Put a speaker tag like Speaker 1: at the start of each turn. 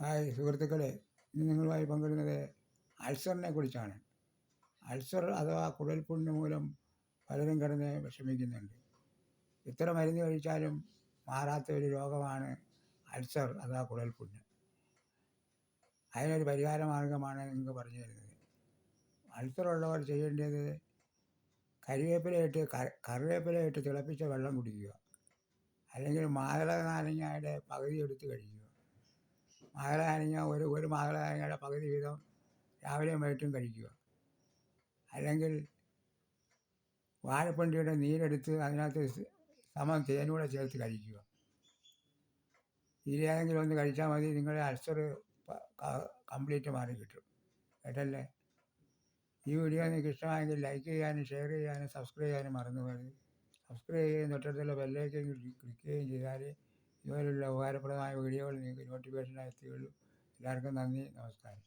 Speaker 1: Hi സുഹൃത്തുക്കളെ ഇന്ന് നിങ്ങളുമായി പങ്കിടുന്നത് അൾസറിനെ കുറിച്ചാണ്. അൾസർ അഥവാ കുടൽപ്പുണ്ണ് മൂലം പലരും കിടന്ന് വിഷമിക്കുന്നുണ്ട്. എത്ര മരുന്ന് കഴിച്ചാലും മാറാത്ത ഒരു രോഗമാണ് അൾസർ അഥവാ കുടൽപ്പുണ്ണ് അതിനൊരു പരിഹാര മാർഗമാണ് നിങ്ങൾക്ക് പറഞ്ഞു തരുന്നത്. അൾസർ ഉള്ളവർ ചെയ്യേണ്ടത് കരിവേപ്പിലയിട്ട് കറിവേപ്പിലയിട്ട് തിളപ്പിച്ച വെള്ളം കുടിക്കുക. അല്ലെങ്കിൽ മാതള നാരങ്ങയുടെ പകുതി എടുത്ത് കഴിക്കുക. മാതള നാരങ്ങ ഒരു ഒരു മാതള പകുതി വീതം രാവിലെയും വൈകിട്ടും കഴിക്കുക. അല്ലെങ്കിൽ വാഴപ്പണ്ടിയുടെ നീരെടുത്ത് അതിനകത്ത് സമം തേനൂടെ ചേർത്ത് കഴിക്കുക. ഇതിലേതെങ്കിലും ഒന്ന് കഴിച്ചാൽ മതി നിങ്ങളുടെ അൾസർ കംപ്ലീറ്റ് മാറി കിട്ടും. കേട്ടല്ലേ? ഈ വീഡിയോ നിങ്ങൾക്ക് ഇഷ്ടമായെങ്കിൽ ലൈക്ക് ചെയ്യാനും ഷെയർ ചെയ്യാനും സബ്സ്ക്രൈബ് ചെയ്യാനും മറന്നു പോകരുത്. സബ്സ്ക്രൈബ് ചെയ്യുകയും തൊട്ടടുത്തുള്ള ബെല്ലേക്ക് ക്ലിക്ക് ചെയ്യുകയും ചെയ്താൽ ഇതുപോലുള്ള ഉപകാരപ്രദമായ വീഡിയോകൾ നിങ്ങൾക്ക് നോട്ടിഫിക്കേഷനായി എത്തുകയുള്ളൂ എല്ലാവർക്കും നന്ദി. നമസ്കാരം.